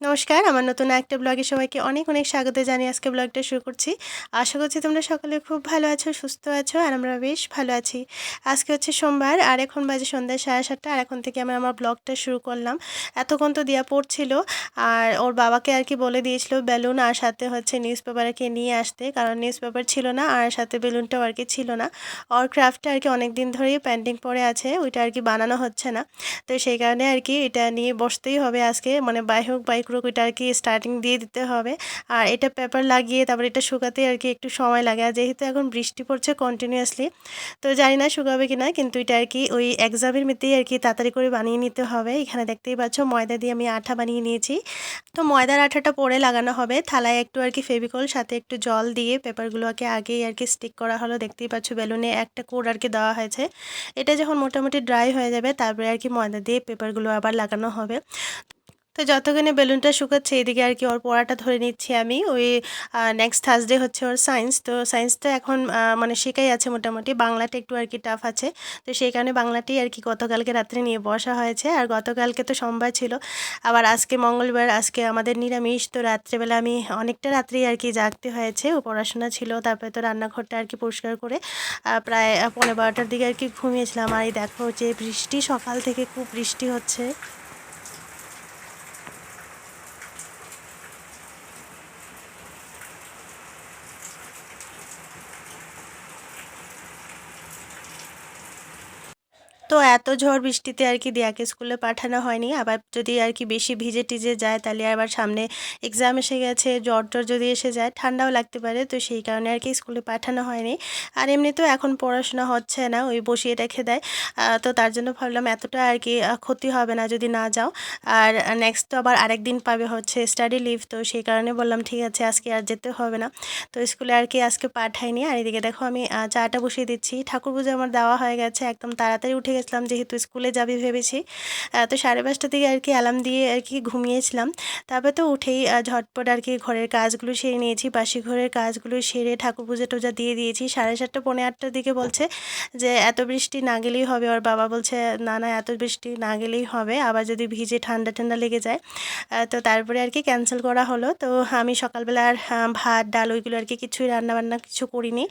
নমস্কার, আমার নতুন একটা ব্লগে সবাইকে অনেক অনেক স্বাগত জানিয়ে আজকে ব্লগটা শুরু করছি। আশা করছি তোমরা সকলে খুব ভালো আছো, সুস্থ আছো আর আমরা বেশ ভালো আছি। আজকে হচ্ছে সোমবার, আর এখন বাজে সন্ধ্যায় সাড়ে সাতটা, আর এখন থেকে আমি আমার ব্লগটা শুরু করলাম। এতক্ষণ তো দিয়া পড়ছিল, আর ওর বাবাকে আর কি বলে দিয়েছিল, বেলুন আর সাথে হচ্ছে নিউজ পেপারকে নিয়ে আসতে। কারণ নিউজ পেপার ছিল না, আর সাথে বেলুনটাও আর কি ছিল না। ওর ক্রাফটটা আর কি অনেক দিন ধরেই পেন্টিং পড়ে আছে, ওইটা আর কি বানানো হচ্ছে না। তো সেই কারণে আর কি এটা নিয়ে বসতেই হবে আজকে। মানে বাই হোক, বাই ক্রুক এটা আর কি স্টার্টিং দিয়ে দিতে হবে। আর এটা পেপার লাগিয়ে তারপর এটা শুকাতে আর কি একটু সময় লাগে। আর যেহেতু এখন বৃষ্টি পড়ছে কন্টিনিউয়াসলি তো জানি না শুকাবে কি না কিন্তু এটা আর কি ওই এক্সামের মধ্যেই আর কি তাড়াতাড়ি করে বানিয়ে নিতে হবে। এখানে দেখতেই পাচ্ছ ময়দা দিয়ে আমি আঠা বানিয়ে নিয়েছি। তো ময়দার আঠাটা পরে লাগানো হবে। থালায় একটু আর কি ফেভিকল, সাথে একটু জল দিয়ে পেপারগুলোকে আগেই আর কি স্টিক করা হলো। দেখতেই পাচ্ছ বেলুনে একটা কোড আর কি দেওয়া হয়েছে। এটা যখন মোটামুটি ড্রাই হয়ে যাবে, তারপরে আর কি ময়দা দিয়ে পেপারগুলো আবার লাগানো হবে। তো যতক্ষণে বেলুনটা শুকাচ্ছে, এদিকে আর কি ওর পড়াটা ধরে নিচ্ছি আমি। ওই নেক্সট থার্সডে হচ্ছে ওর সায়েন্স তো সায়েন্সটা এখন মানে শেখাই আছে মোটামুটি। বাংলাটা একটু আর কি টাফ আছে। তো সেই কারণে বাংলাটাই আর কি গতকালকে রাত্রে নিয়ে বসা হয়েছে। আর গতকালকে তো সোমবার ছিল। আবার আজকে মঙ্গলবার, আজকে আমাদের নিরামিষ। তো রাত্রেবেলা আমি অনেকটা রাত্রেই আর কি জাগতে হয়েছে। ও পড়াশোনা ছিল, তারপরে তো রান্নাঘরটা আর কি পরিষ্কার করে প্রায় পনেরো বারোটার দিকে আর কি ঘুমিয়েছিলাম। আর এই দেখো যে বৃষ্টি, সকাল থেকে খুব বৃষ্টি হচ্ছে। তো এত ঝড় বৃষ্টিতে আর কি দিয়াকে স্কুলে পাঠানো হয়নি। আবার যদি আর কি বেশি ভিজে টিজে যায়, তাহলে আবার সামনে এক্সাম এসে গেছে, জ্বর টর যদি এসে যায়, ঠান্ডাও লাগতে পারে, তো সেই কারণে আর কি স্কুলে পাঠানো হয়নি। আর এমনিতেও এখন পড়াশোনা হচ্ছে না, ওই বসিয়ে রেখে দেয়। তো তার জন্য ভাবলাম এতটা আর কি ক্ষতি হবে না যদি না যাও। আর নেক্সট তো আবার আরেক দিন পাবে হচ্ছে স্টাডি লিভ তো সেই কারণে বললাম, ঠিক আছে, আজকে আর যেতে হবে না। তো স্কুলে আর কি আজকে পাঠাইনি। আর এদিকে দেখো আমি চাটা বসিয়ে দিচ্ছি। ঠাকুর পুজো আমার দেওয়া হয়ে গেছে, একদম তাড়াতাড়ি উঠে গেছিলাম যেহেতু স্কুলে যাবি ভেবেছি। তো সাড়ে পাঁচটা থেকে আর কি অ্যালার্ম দিয়ে আর কি ঘুমিয়েছিলাম। তারপর তো উঠেই ঝটপট আর কি ঘরের কাজগুলো সেরে নিয়েছি। বাসি ঘরের কাজগুলো সেরে ঠাকুর পুজো টুজা দিয়ে দিয়েছি। সাড়ে সাতটা, পৌনে আটটার দিকে বলছে যে, এত বৃষ্টি না গেলেই হবে। ওর বাবা বলছে, না না, এত বৃষ্টি না গেলেই হবে। আবার যদি ভিজে ঠান্ডা ঠান্ডা লেগে যায়। তো তারপরে আর কি ক্যান্সেল করা হলো। তো আমি সকালবেলা আর ভাত, ডাল ওইগুলো আর কি কিছুই রান্নাবান্না কিছু করিনি।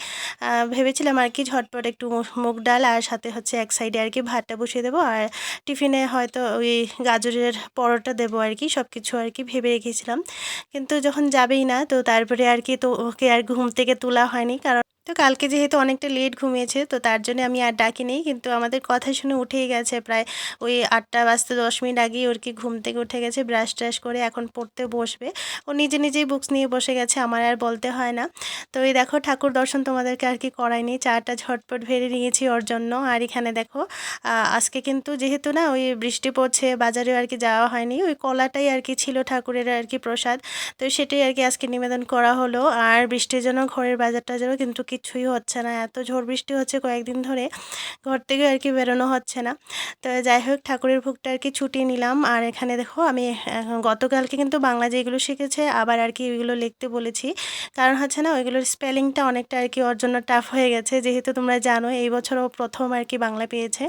ভেবেছিলাম আর কি ঝটপট একটু মুগ ডাল আর সাথে হচ্ছে এক সাইডে আর কি ভাতটা বসিয়ে দেবো আর টিফিনে হয়তো ওই গাজরের পরোটা দেবো আর কি সব কিছু আর কি ভেবে রেখেছিলাম। কিন্তু যখন যাবেই না তো তারপরে আর কি তো ওকে আর ঘুম থেকে তোলা হয়নি কারণ তো কালকে যেহেতু অনেকটা লেট ঘুমিয়েছে, তো তার জন্য আমি আর ডাকিনি কিন্তু আমাদের কথা শুনে উঠেই গেছে প্রায় ওই আটটা বাজতে দশ মিনিট আগেই ওর কি ঘুম থেকে উঠে গেছে ব্রাশ ট্রাশ করে এখন পড়তে বসবে। ও নিজে নিজেই বুকস নিয়ে বসে গেছে, আমার আর বলতে হয় না। তো এই দেখো ঠাকুর দর্শন তোমাদেরকে আর কি করায়নি চাটা ঝটপট ভেড়ে নিয়েছি ওর জন্য। আর এখানে দেখো আজকে কিন্তু যেহেতু না ওই বৃষ্টি পড়ছে, বাজারেও আর কি যাওয়া হয়নি, ওই কলাটাই আর কি ছিল ঠাকুরের আর কি প্রসাদ। তো সেটাই আর কি আজকে নিবেদন করা হলো। আর বৃষ্টির জন্য ঘরের বাজারটা টাজারও কিন্তু কিছুই হচ্ছে না। এত ঝড় বৃষ্টি হচ্ছে কয়েকদিন ধরে, ঘর থেকে আর কি বেরোনো হচ্ছে না। তো যাই হোক, ঠাকুরের ভোগটা আর কি ছুটি নিলাম। আর এখানে দেখো, আমি গতকালকে কিন্তু বাংলা যেগুলো শিখেছে, আবার আর কি ওইগুলো লিখতে বলেছি। কারণ হচ্ছে না, ওইগুলোর স্পেলিংটা অনেকটা আর কি ওর জন্য টাফ হয়ে গেছে। যেহেতু তোমরা জানো এই বছরও প্রথম আর কি বাংলা পেয়েছে।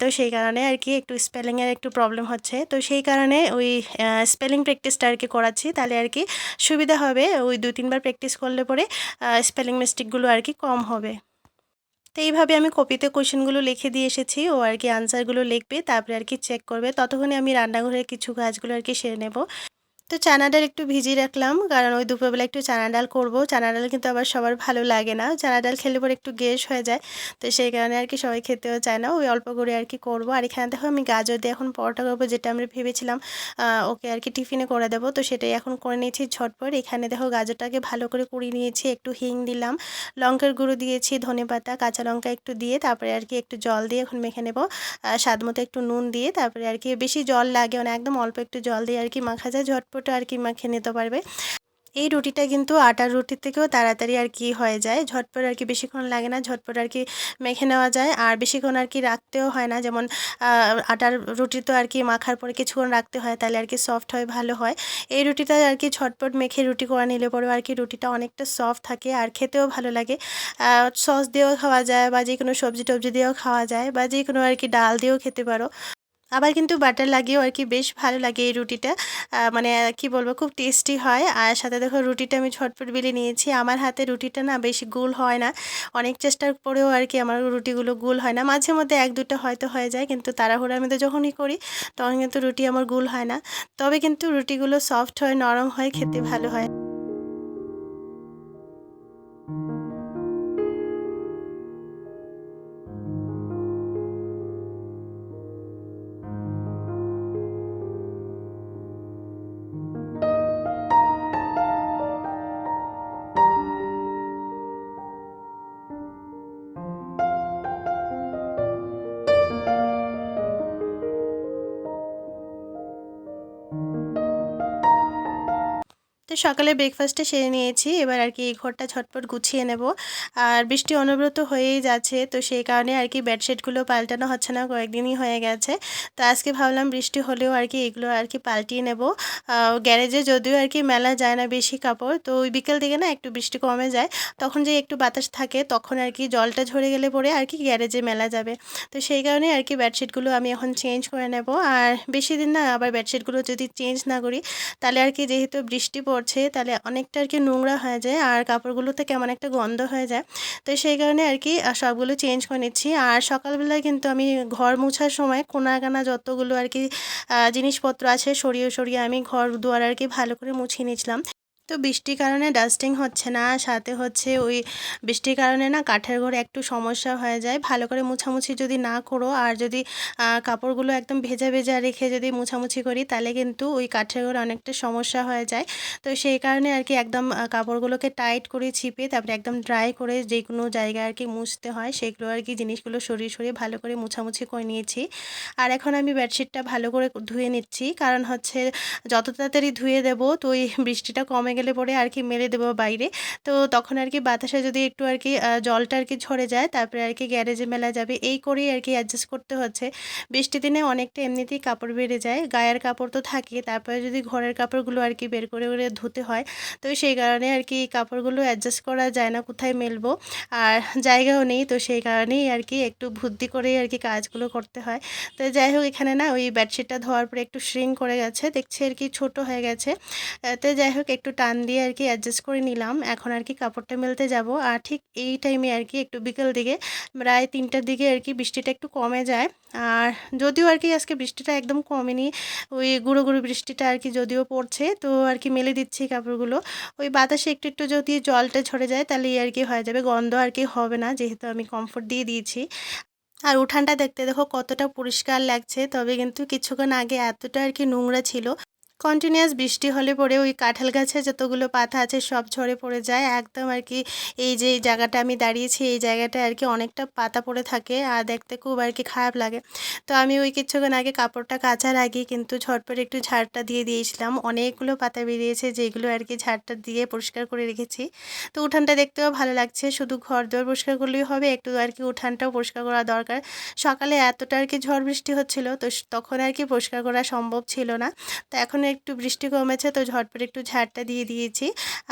তো সেই কারণে আর কি একটু স্পেলিংয়ের একটু প্রবলেম হচ্ছে। তো সেই কারণে ওই স্পেলিং প্র্যাকটিসটা আর কি করাচ্ছি। তাহলে আর কি সুবিধা হবে। ওই দু তিনবার প্র্যাকটিস করলে পরে স্পেলিং মিস্টেকগুলো আর কি কম হবে। তো এইভাবে আমি কপিতে কোশ্চেনগুলো লিখে দিয়ে এসেছি, ও আর কি আনসারগুলো লিখবে, তারপরে আর কি চেক করবে। ততক্ষণে আমি রান্নাঘরের কিছু কাজগুলো আর কি সেরে নেব। তো চানা ডাল একটু ভিজিয়ে রাখলাম, কারণ ওই দুপুরবেলা একটু চানা ডাল করব। চানা ডাল কিন্তু আবার সবার ভালো লাগে না। চানা ডাল খেলে পরে একটু গ্যাস হয়ে যায়, তো সেই কারণে আর কি সবাই খেতেও চায় না। ওই অল্প করে আর কি করব। আর এখানে দেখো আমি গাজর দিয়ে এখন পরোটা করব, যেটা আমরা ভেবেছিলাম ওকে আর কি টিফিনে করে দেবো। তো সেটাই এখন করে নিয়েছি ঝটপট। এখানে দেখো গাজরটাকে ভালো করে কুড়িয়ে নিয়েছি, একটু হিং দিলাম, লঙ্কার গুঁড়ো দিয়েছি, ধনে পাতা, কাঁচা লঙ্কা একটু দিয়ে, তারপরে আর কি একটু জল দিয়ে এখন মেখে নেব স্বাদ মতো একটু নুন দিয়ে, তারপরে আর কি বেশি জল লাগে মানে একদম অল্প একটু জল দিয়ে আর কি মাখা যায় ঝটপট। ঝটপট আর কি মাখে নিতে পারবে এই রুটিটা কিন্তু আটার রুটির থেকেও তাড়াতাড়ি আর কি হয়ে যায় ঝটপট আর কি বেশিক্ষণ লাগে না ঝটপট আর কি মেখে নেওয়া যায় আর বেশিক্ষণ আর কি রাখতেও হয় না যেমন আটার রুটি তো আর কি মাখার পরে কিছুক্ষণ রাখতে হয় তাহলে আর কি সফট হয় ভালো হয় এই রুটিটা আর কি ঝটপট মেখে রুটি করে নিলে পরেও আর কি রুটিটা অনেকটা সফট থাকে আর খেতেও ভালো লাগে সস দিয়েও খাওয়া যায় বা যে কোনো সবজি টবজি দিয়েও খাওয়া যায় বা যে কোনো আর কি ডাল দিয়েও খেতে পারো আবার কিন্তু বাটার লাগিয়েও আর কি বেশ ভালো লাগে এই রুটিটা। মানে কি বলব, খুব টেস্টি হয়। আর সাথে দেখো রুটিটা আমি ঝটপট বেলে নিয়েছি। আমার হাতে রুটিটা না বেশি গোল হয় না। অনেক চেষ্টার পরেও আর কি আমার রুটিগুলো গোল হয় না। মাঝে মধ্যে এক দুটো হয়তো হয়ে যায়, কিন্তু তাড়াহুড়ার মধ্যে যখনই করি, তখন কিন্তু রুটি আমার গোল হয় না। তবে কিন্তু রুটিগুলো সফট হয়, নরম হয়, খেতে ভালো হয়। সকালে ব্রেকফাস্টে সেরে নিয়েছি। এবার আর কি এই ঘরটা ঝটপট গুছিয়ে নেব। আর বৃষ্টি অনবরত হয়েই যাচ্ছে, তো সেই কারণে আর কি বেডশিটগুলো পাল্টানো হচ্ছে না, কয়েকদিনই হয়ে গেছে। তো আজকে ভাবলাম বৃষ্টি হলেও আর কি এগুলো আর কি পাল্টিয়ে নেব। গ্যারেজে যদিও আর কি মেলা যায় না বেশি কাপড়, তো ওই বিকেল দিকে না একটু বৃষ্টি কমে যায়। তখন যে একটু বাতাস থাকে, তখন আর কি জলটা ঝরে গেলে পরে আর কি গ্যারেজে মেলা যাবে। তো সেই কারণে আর কি বেডশিটগুলো আমি এখন চেঞ্জ করে নেব। আর বেশি দিন না আবার বেডশিটগুলো যদি চেঞ্জ না করি, তাহলে আর কি যেহেতু বৃষ্টি পড়ছে তাহলে অনেকটা আর কি নোংরা হয়ে যায় আর কাপড়গুলোতে কেমন একটা গন্ধ হয়ে যায়। তো সেই কারণে আর কি সবগুলো চেঞ্জ করে নিচ্ছি। আর সকালবেলায় কিন্তু আমি ঘর মোছার সময় কোনা কানা যতগুলো আর কি জিনিসপত্র আছে সরিয়ে সরিয়ে আমি ঘর দুয়ার আর কি ভালো করে মুছিয়ে নিয়েছিলাম তো বৃষ্টির কারণে ডাস্টিং হচ্ছে না, সাথে হচ্ছে ওই বৃষ্টির কারণে না কাঠের ঘরে একটু সমস্যা হয়ে যায়। ভালো করে মুছামুছি যদি না করো, আর যদি কাপড়গুলো একদম ভেজা ভেজা রেখে যদি মুছামুছি করি, তাহলে কিন্তু ওই কাঠের ঘরে অনেকটা সমস্যা হয়ে যায়। তো সেই কারণে আর কি একদম কাপড়গুলোকে টাইট করে ছিপে, তারপরে একদম ড্রাই করে যে কোনো জায়গায় আর কি মুছতে হয়, সেগুলো আর কি জিনিসগুলো সরিয়ে সরিয়ে ভালো করে মুছামুছি করে নিয়েছি। আর এখন আমি বেডশিটটা ভালো করে ধুয়ে নিচ্ছি, কারণ হচ্ছে যত তাড়াতাড়ি ধুয়ে দেবো, তো ওই বৃষ্টিটা কমে গেলে পরে আর কি মেলে দেবো বাইরে তো তখন আর কি বাতাসে যদি একটু আর কি জলটা আর কি ঝরে যায় তারপরে আর কি গ্যারেজে মেলা যাবে এই করেই আর কি অ্যাডজাস্ট করতে হচ্ছে বৃষ্টি দিনে অনেকটা এমনিতেই কাপড় বেড়ে যায় গায়ের কাপড় তো থাকে তারপরে যদি ঘরের কাপড়গুলো আর কি বের করে করে ধুতে হয় তো সেই কারণে আর কি কাপড়গুলো অ্যাডজাস্ট করা যায় না কোথায় মেলবো আর জায়গাও নেই তো সেই কারণেই আর কি একটু বুদ্ধি করেই আর কি কাজগুলো করতে হয় তো যাই হোক এখানে না ওই বেডশিটটা ধোয়ার পরে একটু শ্রিং করে গেছে দেখছি আর কি ছোট হয়ে গেছে তো যাই হোক একটু টান দিয়ে আর কি অ্যাডজাস্ট করে নিলাম। এখন আর কি কাপড়টা মেলতে যাব। আর ঠিক এই টাইমে আর কি একটু বিকেল দিকে, প্রায় তিনটার দিকে আর কি বৃষ্টিটা একটু কমে যায়। আর যদিও আর কি আজকে বৃষ্টিটা একদম কমেনি, ওই গুঁড়ো গুঁড়ো বৃষ্টিটা আর কি যদিও পড়ছে, তো আর কি মেলে দিচ্ছি কাপড়গুলো। ওই বাতাসে একটু একটু যদি জলটা ঝরে যায় তাহলে আর কি হয়ে যাবে। গন্ধ আর কি হবে না, যেহেতু আমি কমফোর্ট দিয়ে দিয়েছি। আর উঠানটা দেখতে দেখো কতটা পরিষ্কার লাগছে, তবে কিন্তু কিছুক্ষণ আগে এতটা আর কি নোংরা ছিল। কন্টিনিউয়াস বৃষ্টি হলে পরে ওই কাঁঠাল গাছে যতগুলো পাতা আছে সব ঝরে পড়ে যায়। একদম আর কি এই যে জায়গাটা আমি দাঁড়িয়েছি, এই জায়গাটা আর কি অনেকটা পাতা পড়ে থাকে আর দেখতে খুব আর কি খারাপ লাগে। তো আমি ওই কিছুক্ষণ আগে কাপড়টা কাচার আগে কিন্তু ঝটপট একটু ঝাড়টা দিয়ে দিয়েছিলাম। অনেকগুলো পাতা বেরিয়েছে যেগুলো আর কি ঝাড়টা দিয়ে পরিষ্কার করে রেখেছি। তো উঠানটা দেখতেও ভালো লাগছে, শুধু ঘর দোর পরিষ্কার করলেই হবে, একটু আর কি উঠানটাও পরিষ্কার করা দরকার। সকালে এতটা আর কি ঝড় বৃষ্টি হচ্ছিল, তো তখন আর কি পরিষ্কার করা সম্ভব ছিল না। তো এখন একটু বৃষ্টি কমেছে, তো ঝটপট একটু ঝাড়টা দিয়ে দিয়েছি।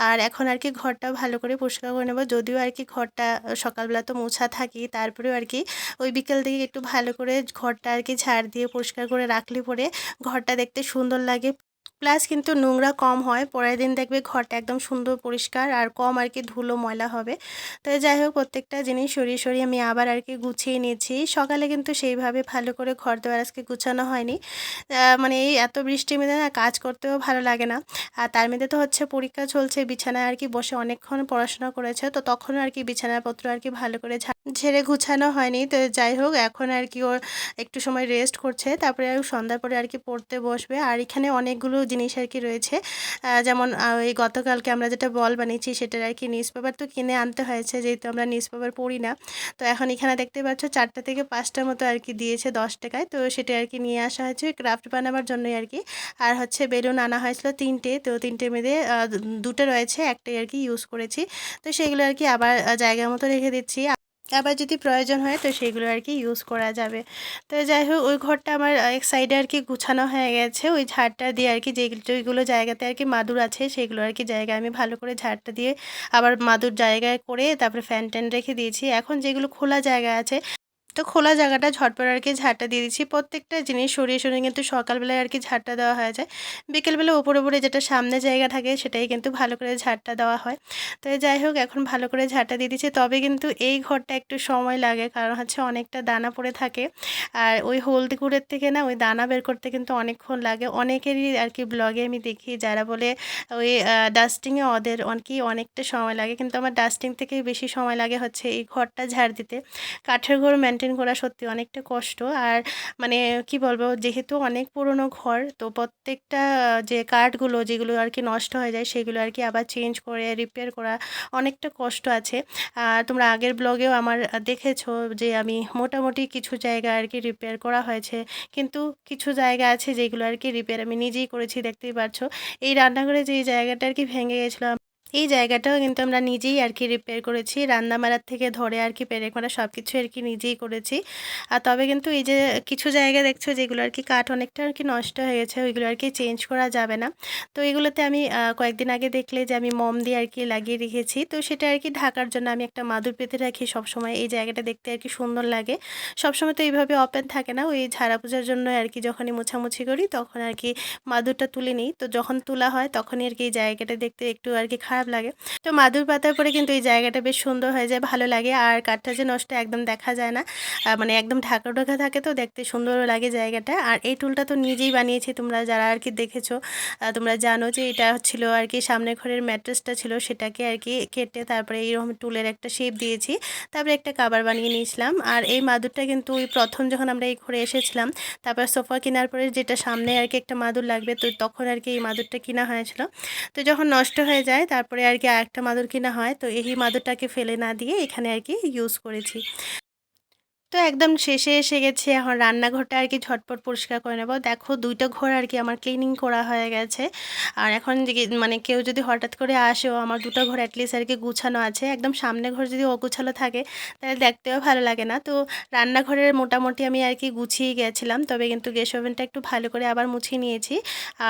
আর এখন আর কি ঘরটা ভালো করে পরিষ্কার করে নেব। যদিও আর কি ঘরটা সকালবেলা তো মোছা থাকি তারপরেও আর কি ওই বিকেল থেকে একটু ভালো করে ঘরটা আর কি ঝাড় দিয়ে পরিষ্কার করে রাখলে পরে ঘরটা দেখতে সুন্দর লাগে। প্লাস কিন্তু নোংরা কম হয়। পরের দিন দেখবে ঘরটা একদম সুন্দর পরিষ্কার আর কম আর কি ধুলো ময়লা হবে। তো যাই হোক, প্রত্যেকটা জিনিস সরিয়ে সরিয়ে আমি আবার আর কি গুছিয়ে নিয়েছি। সকালে কিন্তু সেইভাবে ভালো করে ঘর দেওয়ার আজকে গুছানো হয়নি। মানে এই এত বৃষ্টির মধ্যে না কাজ করতেও ভালো লাগে না। আর তার মধ্যে তো হচ্ছে পরীক্ষা চলছে, বিছানায় আর কি বসে অনেকক্ষণ পড়াশোনা করেছে। তো তখনও আর কি বিছানাপত্র আর কি ভালো করে ঝেড়ে গুছানো হয়নি। তো যাই হোক, এখন আর কি ওর একটু সময় রেস্ট করছে। তারপরে সন্ধ্যার পরে আর কি পড়তে বসবে। আর এখানে অনেকগুলো জিনিস আর কি রয়েছে। যেমন এই গতকালকে আমরা যেটা বল বানিয়েছি সেটার আর কি নিউজ পেপার তো কিনে আনতে হয়েছে, যেহেতু আমরা নিউজ পেপার পড়ি না। তো এখন এখানে দেখতে পাচ্ছ চারটা থেকে পাঁচটার মতো আর কি দিয়েছে দশ টাকায়। তো সেটা আর কি নিয়ে আসা হয়েছে ক্রাফট বানাবার জন্যই আর কি। আর হচ্ছে বেলুন আনা হয়েছিল তিনটে। তো তিনটে দু- দুটো রয়েছে, একটাই আর কি ইউজ করেছি। তো সেগুলো আর কি আবার জায়গা মতো রেখে দিচ্ছি। আবার যদি প্রয়োজন হয়, তো সেগুলো আর কি ইউজ করা যাবে। তো যাই হোক, ওই ঘরটা আমার এক সাইডে আর কি গুছানো হয়ে গেছে। ওই ঝাড়টা দিয়ে আর কি যেগুলো জায়গাতে আর কি মাদুর আছে, সেগুলো আর কি জায়গায় আমি ভালো করে ঝাড়টা দিয়ে আবার মাদুর জায়গায় করে তারপরে ফ্যান ট্যান রেখে দিয়েছি। এখন যেগুলো খোলা জায়গা আছে তো খোলা জায়গাটা ঝটপট আর কি ঝাড়টা দিয়ে দিচ্ছি। প্রত্যেকটা জিনিস সরিয়ে সরিয়ে কিন্তু সকালবেলায় আর কি ঝাড়টা দেওয়া হয়ে যায়। বিকেলবেলা উপরে উপরে যেটা সামনে জায়গা থাকে সেটাই কিন্তু ভালো করে ঝাড়টা দেওয়া হয়। তো যাই হোক, এখন ভালো করে ঝাড়টা দিয়ে দিচ্ছি। তবে কিন্তু এই ঘরটা একটু সময় লাগে কারণ হচ্ছে অনেকটা দানা পড়ে থাকে। আর ওই হলদি গুঁড়ের থেকে না ওই দানা বের করতে কিন্তু অনেকক্ষণ লাগে। অনেকেরই আর কি ব্লগে আমি দেখি যারা বলে ওই ডাস্টিংয়ে ওদের অনেকই অনেকটা সময় লাগে। কিন্তু আমার ডাস্টিং থেকেই বেশি সময় লাগে হচ্ছে এই ঘরটা ঝাড় দিতে। কাঠের ঘর মেনটেন করা সত্যি অনেকটা কষ্ট। আর মানে কি বলব, যেহেতু অনেক পুরনো ঘর, তো প্রত্যেকটা, যে কাঠগুলো যেগুলো আর কি নষ্ট হয়ে যায়, সেগুলো আর কি আবার চেঞ্জ করে রিপেয়ার করা অনেকটা কষ্ট আছে। আর তোমরা আগের ব্লগেও আমার দেখেছ যে আমি মোটামুটি কিছু জায়গা আর কি রিপেয়ার করা হয়েছে। কিন্তু কিছু জায়গা আছে যেগুলো আর কি রিপেয়ার আমি নিজেই করেছি, দেখতেই পাচ্ছ এই রান্নাঘরে যে জায়গাটা আর কি ভেঙে গেছিল এই জায়গাটাও কিন্তু আমরা নিজেই আর কি রিপেয়ার করেছি রান্নামারার থেকে ধরে আর কি পেরে করা সব কিছু আর কি নিজেই করেছি আর তবে কিন্তু এই যে কিছু জায়গা দেখছ যেগুলো আর কি কাঠ অনেকটা আর কি নষ্ট হয়ে গেছে ওইগুলো আর কি চেঞ্জ করা যাবে না তো এগুলোতে আমি কয়েকদিন আগে দেখলে যে আমি মম দিয়ে আর কি লাগিয়ে রেখেছি তো সেটা আর কি ঢাকার জন্য আমি একটা মাদুর পেতে রাখি সবসময় এই জায়গাটা দেখতে আর কি সুন্দর লাগে সবসময় তো এইভাবে ওপেন থাকে না ওই ঝাড়া পূজার জন্য আর কি যখনই মোছামুছি করি তখন আর কি মাদুরটা তুলে নিই তো যখন তোলা হয় তখনই আর কি এই জায়গাটা দেখতে একটু আর কি খারাপ লাগে। তো মাদুর পাতার পরে কিন্তু এই জায়গাটা বেশ সুন্দর হয়ে যায়, ভালো লাগে। আর কাঠটা যে নষ্ট একদম দেখা যায় না। মানে একদম ঢাকা ঢাকা থাকে তো, দেখতে সুন্দরও লাগে জায়গাটা। আর এই টুলটা তো নিজেই বানিয়েছি তোমরা যারা আর কি দেখেছ। তোমরা জানো যে এটা ছিল আর কি সামনে ঘরের ম্যাট্রেসটা ছিল, সেটাকে আর কি কেটে তারপরে এইরকম টুলের একটা শেপ দিয়েছি। তারপরে একটা কাবার বানিয়ে নিয়েছিলাম। আর এই মাদুরটা কিন্তু ওই প্রথম যখন আমরা এই ঘরে এসেছিলাম, তারপর সোফা কেনার পরে যেটা সামনে আর কি একটা মাদুর লাগবে, তো তখন আর কি এই মাদুরটা কিনা হয়েছিল। তো যখন নষ্ট হয়ে যায়, তারপরে আর কি আরেকটা মাদুর কিনা হয়, তো এই মাদুরটাকে ফেলে না দিয়ে এখানে আর কি ইউজ করেছি। তো একদম শেষে এসে গেছে। এখন রান্নাঘরটা আর কি ঝটপট পরিষ্কার করে নেব। দেখো, দুইটা ঘর আর কি আমার ক্লিনিং করা হয়ে গেছে। আর এখন মানে কেউ যদি হঠাৎ করে আসেও আমার দুটো ঘর অ্যাটলিস্ট আর কি গুছানো আছে। একদম সামনে ঘর যদি অগুছালো থাকে, তাহলে দেখতেও ভালো লাগে না। তো রান্নাঘরের মোটামুটি আমি আর কি গুছিয়ে গেছিলাম। তবে কিন্তু গ্যাস ওভেনটা একটু ভালো করে আবার মুছিয়ে নিয়েছি।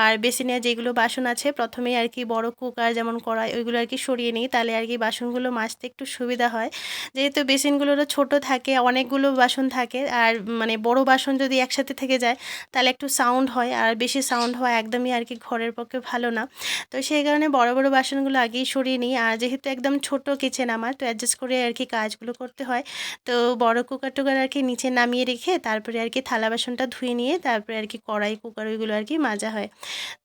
আর বেসিনে যেগুলো বাসন আছে, প্রথমেই আর কি বড় কুকার যেমন কড়াই, ওইগুলো আর কি সরিয়ে নিই। তাহলে আর কি বাসনগুলো মাজতে একটু সুবিধা হয়। যেহেতু বেসিনগুলোরও ছোট থাকে, অনেকগুলো বাসন থাকে আর মানে বড় বাসন যদি একসাথে থেকে যায় তাহলে একটু সাউন্ড হয় আর বেশি সাউন্ড হয় একদমই আর কি ঘরের পক্ষে ভালো না তো সেই কারণে বড় বড় বাসনগুলো আগেই সরিয়ে নিই আর যেহেতু একদম ছোট কিচেন আমার তো অ্যাডজাস্ট করে আর কি কাজগুলো করতে হয় তো বড় কুকার টুকার আর কি নিচে নামিয়ে রেখে তারপরে আর কি থালা বাসনটা ধুয়ে নিয়ে তারপরে আর কি কড়াই কুকার ওইগুলো আর কি মাজা হয়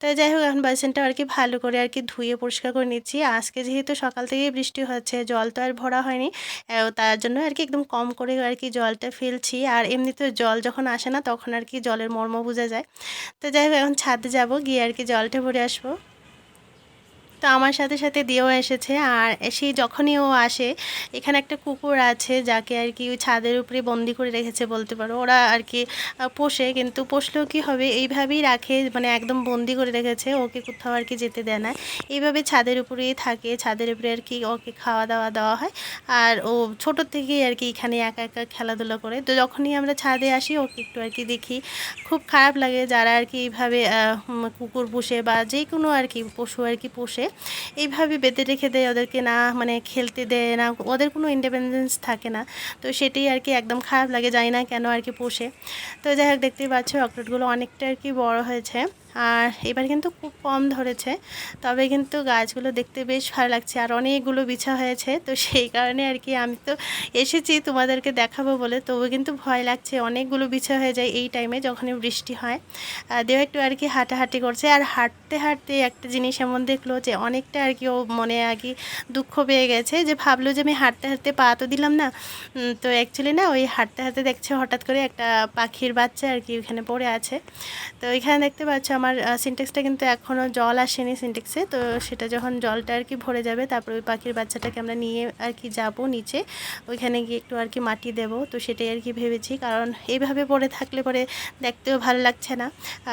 তো যাই হোক এখন বাসনটা আর কি ভালো করে আর কি ধুয়ে পরিষ্কার করে নিচ্ছি আজকে যেহেতু সকাল থেকেই বৃষ্টি হচ্ছে জল তো আর ভরা হয়নি তার জন্য আর কি একদম কম করে আর কি জলটা ফেলছি আর এমনিতে জল যখন আসে না তখন আর কি জলের মর্ম বোঝা যায়। তো যাই হোক, এখন ছাদে যাব, গিয়ে আর কি জলটা ভরে আসব। তো আমার সাথে সাথে দিয়েও এসেছে। আর এসে যখনই ও আসে, এখানে একটা কুকুর আছে যাকে আর কি ছাদের উপরে বন্দি করে রেখেছে বলতে পারো। ওরা আর কি পোষে, কিন্তু পোষলেও কি হবে? এইভাবেই রাখে মানে একদম বন্দি করে রেখেছে। ওকে কোথাও আর কি যেতে দেয় না। এইভাবে ছাদের উপরেই থাকে। ছাদের উপরে আর কি ওকে খাওয়া দাওয়া দেওয়া হয়। আর ও ছোটোর থেকেই আর কি এখানে একা একা খেলাধুলা করে। তো যখনই আমরা ছাদে আসি, ওকে একটু আর কি দেখি। খুব খারাপ লাগে যারা আর কি এইভাবে কুকুর পুষে বা যে কোনো আর কি পশু আর কি পোষে। এইভাবে বেঁধে রেখে দেয়, ওদেরকে না মানে খেলতে দেয় না, ওদের কোনো ইন্ডিপেন্ডেন্স থাকে না। তো সেটাই আর কি একদম খারাপ লাগে, জানি না কেন আর কি পোষে। তো যাই হোক, দেখতেই পাচ্ছ অকলেটগুলো অনেকটা আর কি বড় হয়েছে। আর এবার কিন্তু খুব কম ধরেছে। তবে কিন্তু গাছগুলো দেখতে বেশ ভালো লাগছে আর অনেকগুলো বিছা হয়েছে। তো সেই কারণে আর কি আমি তো এসেছি তোমাদেরকে দেখাবো বলে। তবু কিন্তু ভয় লাগছে, অনেকগুলো বিছা হয়ে যায় এই টাইমে যখনই বৃষ্টি হয়। দেও একটু আর কি হাঁটাহাঁটি করছে। আর হাঁটতে হাঁটতে একটা জিনিস এমন দেখল যে অনেকটা আর কি ও মনে আর কি দুঃখ পেয়ে গেছে যে ভাবলো যে আমি হাঁটতে হাঁটতে পা তো দিলাম না। তো অ্যাকচুয়ালি না ওই হাঁটতে হাঁটতে দেখছে হঠাৎ করে একটা পাখির বাচ্চা আর কি ওইখানে পড়ে আছে। তো ওইখানে দেখতে পাচ্ছ আমার সিনটেক্সটা কিন্তু এখনও জল আসেনি সিনটেক্সে তো সেটা যখন জলটা আর কি ভরে যাবে, তারপর ওই পাখির বাচ্চাটাকে আমরা নিয়ে আর কি যাব নিচে। ওইখানে গিয়ে একটু আর কি মাটি দেব। তো সেটাই আর কি ভেবেছি, কারণ এইভাবে পড়ে থাকলে পরে দেখতেও ভালো লাগছে না।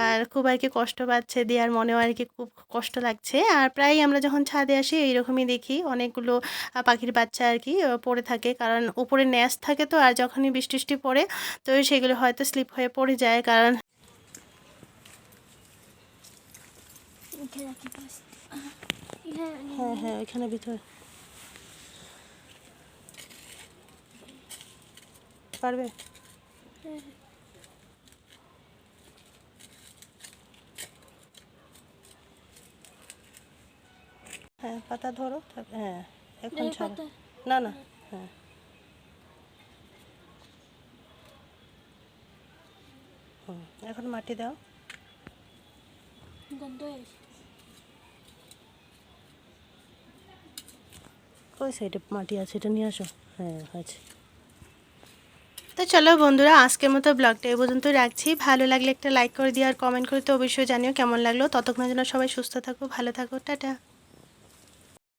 আর খুব আর কি কষ্ট পাচ্ছে দেওয়ার মনেও আর কি খুব কষ্ট লাগছে। আর প্রায় আমরা যখন ছাদে আসি, এইরকমই দেখি অনেকগুলো পাখির বাচ্চা আর কি পড়ে থাকে। কারণ উপরে ন্যাস থাকে তো, আর যখনই বৃষ্টি বৃষ্টি পড়ে, তো সেগুলো হয়তো স্লিপ হয়ে পড়ে যায়। কারণ হ্যাঁ হ্যাঁ ওইখানে ভিতরে। পারবে? হ্যাঁ পাতা ধরো হ্যাঁ এখন ছাড়ো। না না হ্যাঁ। এখন মাটি দাও। গন্ধ হয়ে গেছে। ওই সাইডে মাটি আছে, এটা নিয়ে আসো। হ্যাঁ আছে। তো চলো বন্ধুরা, আজকের মতো ব্লগটা এই পর্যন্ত রাখছি। ভালো লাগলে একটা লাইক করে দিও আর কমেন্ট করে তো অবশ্যই জানিও কেমন লাগল। ততক্ষণ যেন সবাই সুস্থ থাকো, ভালো থাকো, টাটা।